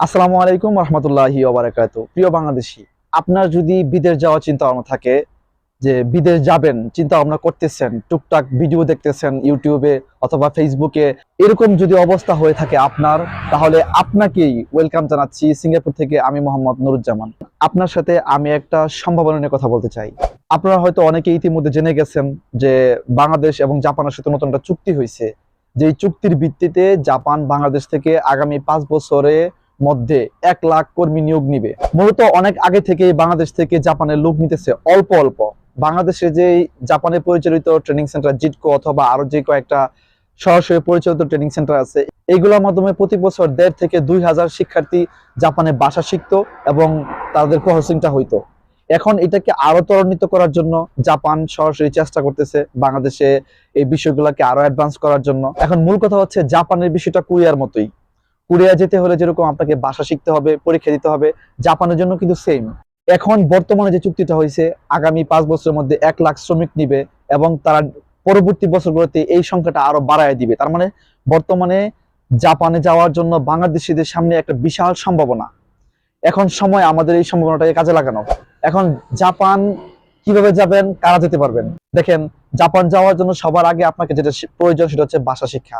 আসসালামু আলাইকুম রহমতুল্লাহি ওবারাকাত প্রিয় বাংলাদেশি, আপনার যদি বিদেশ যাওয়ার চিন্তা ভাবনা থাকে, যে বিদেশ যাবেন চিন্তা ভাবনা করতেছেন, টুকটাক ভিডিও দেখতেছেন ইউটিউবে অথবা ফেসবুকে, এরকম যদি অবস্থা হয়ে থাকে আপনার, তাহলে আপনাকেই ওয়েলকাম জানাচ্ছি সিঙ্গাপুর থেকে আমি মোহাম্মদ নুরুজ্জামান। আপনার সাথে আমি একটা সম্ভাবনা নিয়ে কথা বলতে চাই। আপনারা হয়তো অনেকে ইতিমধ্যে জেনে গেছেন যে বাংলাদেশ এবং জাপানের সাথে নতুন একটা চুক্তি হয়েছে। যে চুক্তির ভিত্তিতে জাপান বাংলাদেশ থেকে আগামী পাঁচ বছরে মধ্যে এক লাখ কর্মী নিয়োগ নিবে। মূলত অনেক আগে থেকে বাংলাদেশ থেকে জাপানের লোক নিতেছে, অল্প অল্প। বাংলাদেশে যে জাপানে পরিচালিত ট্রেনিং সেন্টার জিটকো অথবা আরও যে কয়েকটা সরাসরি পরিচালিত ট্রেনিং সেন্টার আছে এইগুলোর মাধ্যমে প্রতি বছর দেড় থেকে দুই হাজার শিক্ষার্থী জাপানে ভাষা শিখতো এবং তাদের কোর্সিংটা হইতো। এখন এটাকে আরও ত্বরান্বিত করার জন্য জাপান সরাসরি চেষ্টা করতেছে বাংলাদেশে এই বিষয়গুলোকে আরও অ্যাডভান্স করার জন্য। এখন মূল কথা হচ্ছে জাপানের বিষয়টা কোরিয়ার মতোই। কোরিয়া যেতে হলে যেরকম আপনাকে ভাষা শিখতে হবে, পরীক্ষা দিতে হবে, জাপানের জন্য কিন্তু সেম এখন বর্তমানে যে চুক্তিটা হয়েছে, আগামী পাঁচ বছরের মধ্যে এক লাখ শ্রমিক নিবে এবং তারা পরবর্তী বছরগুলোতে এই সংখ্যাটা আরও বাড়ায় দিবে। তার মানে বর্তমানে জাপানে যাওয়ার জন্য বাংলাদেশিদের সামনে একটা বিশাল সম্ভাবনা। এখন সময় আমাদের এই সম্ভাবনাটাকে কাজে লাগানো। এখন জাপান কীভাবে যাবেন, কারা যেতে পারবেন? দেখেন, জাপান যাওয়ার জন্য সবার আগে আপনাকে যেটা প্রয়োজন সেটা হচ্ছে ভাষা শিক্ষা।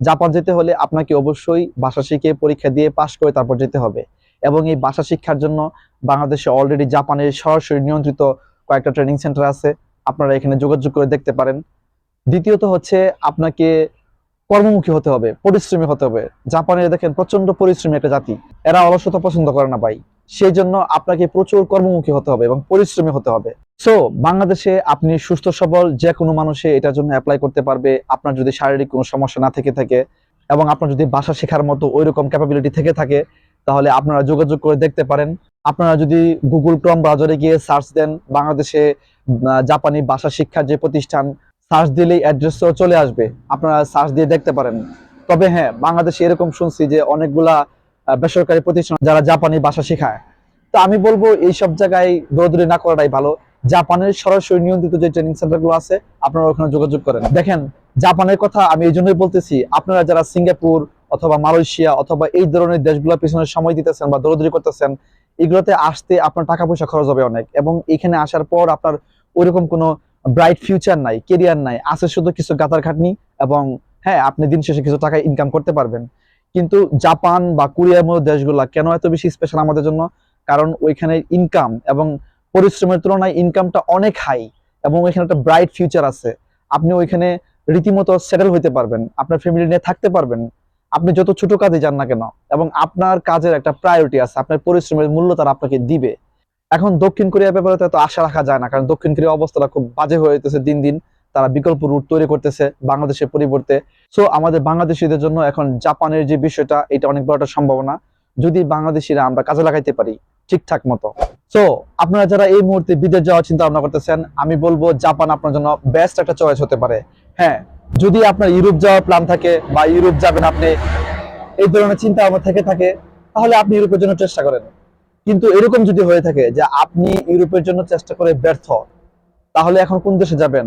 জাপান যেতে হলে আপনাকে অবশ্যই ভাষা শিখে পরীক্ষা দিয়ে পাশ করে তারপর যেতে হবে। এবং এই ভাষা শিক্ষার জন্য বাংলাদেশে অলরেডি জাপানের সরাসরি নিয়ন্ত্রিত কয়েকটা ট্রেনিং সেন্টার আছে। আপনারা এখানে যোগাযোগ করে দেখতে পারেন। দ্বিতীয়ত হচ্ছে আপনাকে কর্মমুখী হতে হবে, পরিশ্রমী হতে হবে। জাপানের দেখেন প্রচণ্ড পরিশ্রমী একটা জাতি। এরা অলসতা পছন্দ করে না ভাই। সেই জন্য আপনাকে প্রচুর কর্মমুখী হতে হবে এবং পরিশ্রমী হতে হবে। সো বাংলাদেশে আপনি সুস্থ, সবল যে কোনো মানুষে এটার জন্য অ্যাপ্লাই করতে পারবে। আপনার যদি শারীরিক কোনো সমস্যা না থেকে থাকে এবং আপনার যদি ভাষা শেখার মতো ওইরকম ক্যাপাবিলিটি থেকে থাকে, তাহলে আপনারা যোগাযোগ করে দেখতে পারেন। আপনারা যদি গুগল ক্রম ব্রাউজারে গিয়ে সার্চ দেন, বাংলাদেশে জাপানি ভাষা শিক্ষার যে প্রতিষ্ঠান সার্চ দিলেই অ্যাড্রেসও চলে আসবে। আপনারা সার্চ দিয়ে দেখতে পারেন। তবে হ্যাঁ বাংলাদেশে এরকম শুনছি যে অনেকগুলা বেসরকারি প্রতিষ্ঠান যারা জাপানি ভাষা শেখায়। তো আমি বলব এই সব জায়গায় দৌড়দৌড়ি না করাটাই ভালো। জাপানের সরাসরি নিয়ন্ত্রিত যে ট্রেনিং সেন্টারগুলো আছে, আপনারা ওখানে যোগাযোগ করেন। দেখেন, জাপানের কথা আমি এই জন্যই বলতেছি, আপনারা যারা সিঙ্গাপুর অথবা মালয়েশিয়া অথবা এই ধরনের দেশগুলোর পিছনে সময় দিতেছেন বা দৌড়দৌড়ি করতেছেন, এগুলোতে আসতে আপনার টাকা পয়সা খরচ হবে অনেক এবং এখানে আসার পর আপনার ওইরকম কোনো ব্রাইট ফিউচার নাই কেরিয়ার নাই। আছে শুধু কিছু গাতার খাটনি এবং হ্যাঁ আপনি দিন শেষে কিছু টাকা ইনকাম করতে পারবেন। কিন্তু জাপান বা কোরিয়ার মতো দেশগুলা কেন এত বেশি স্পেশাল আমাদের জন্য? কারণ ওইখানে ইনকাম এবং পরিশ্রমের তুলনায় ইনকামটা অনেক হাই এবং ওইখানে একটা ব্রাইট ফিউচার আছে। আপনি ওইখানে রীতিমতো সেটেল হইতে পারবেন, আপনার ফ্যামিলি নিয়ে থাকতে পারবেন। আপনি যত ছোট কাজে যান না কেন, এবং আপনার কাজের একটা প্রায়োরিটি আছে, আপনার পরিশ্রমের মূল্য তারা আপনাকে দিবে। এখন দক্ষিণ কোরিয়ার ব্যাপারে তো এত আশা রাখা যায় না, কারণ দক্ষিণ কোরিয়ার অবস্থাটা খুব বাজে হয়ে যেতেছে দিন দিন। তারা বিকল্প রুট তৈরি করতেছে বাংলাদেশের পরিবর্তে। সো আমাদের বাংলাদেশিদের জন্য এখন জাপানের যে বিষয়টা, এটা অনেক বড় একটা সম্ভাবনা। যদি বাংলাদেশিরা আমরা কাজে লাগাইতে পারি, ঠিকঠাক মতো। সো আপনারা যারা এই মুহূর্তে বিদেশ যাওয়ার চিন্তা ভাবনা করতেছেন, আমি বলব জাপান আপনার জন্য বেস্ট একটা চয়েস হতে পারে। হ্যাঁ যদি আপনার ইউরোপ যাওয়ার প্ল্যান থাকে বা ইউরোপ যাবেন আপনি, এই ধরনের চিন্তা ভাবনা থেকে থাকে, তাহলে আপনি ইউরোপের জন্য চেষ্টা করেন। কিন্তু এরকম যদি হয়ে থাকে যে আপনি ইউরোপের জন্য চেষ্টা করে ব্যর্থ, তাহলে এখন কোন দেশে যাবেন?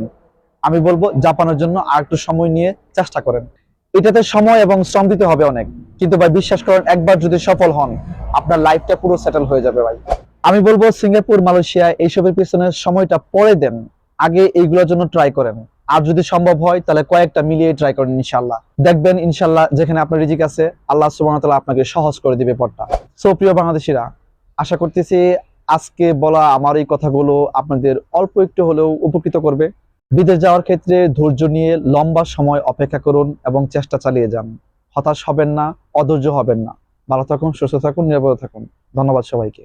আমি বলব জাপানের জন্য আর একটু সময় নিয়ে চেষ্টা করেন। এটাতে সময় এবং শ্রম দিতে হবে অনেক। কিন্তু ভাই, বিশ্বাস করেন, একবার যদি সফল হন, আপনার লাইফটা পুরো সেটেল হয়ে যাবে ভাই। আমি বলব সিঙ্গাপুর, মালয়েশিয়া, এইসবের পিছনে সময়টা পরে দেন। আগে এইগুলোর জন্য ট্রাই করেন। আর যদি সম্ভব হয়, তাহলে কয়েকটা মিলিয়ে ট্রাই করেন ইনশাল্লাহ দেখবেন ইনশাল্লাহ যেখানে আপনার রিজিক আছে, আল্লাহ তাআলা আপনাকে সহজ করে দিবে পথটা। সো প্রিয় বাংলাদেশিরা, আশা করতেছি আজকে বলা আমার এই কথাগুলো আপনাদের অল্প একটু হলেও উপকৃত করবে। বিদেশ যাওয়ার ক্ষেত্রে ধৈর্য নিয়ে লম্বা সময় অপেক্ষা করুন এবং চেষ্টা চালিয়ে যান। হতাশ হবেন না, অধৈর্য হবেন না। ভালো থাকুন, সুস্থ থাকুন, নিরাপদে থাকুন। ধন্যবাদ সবাইকে।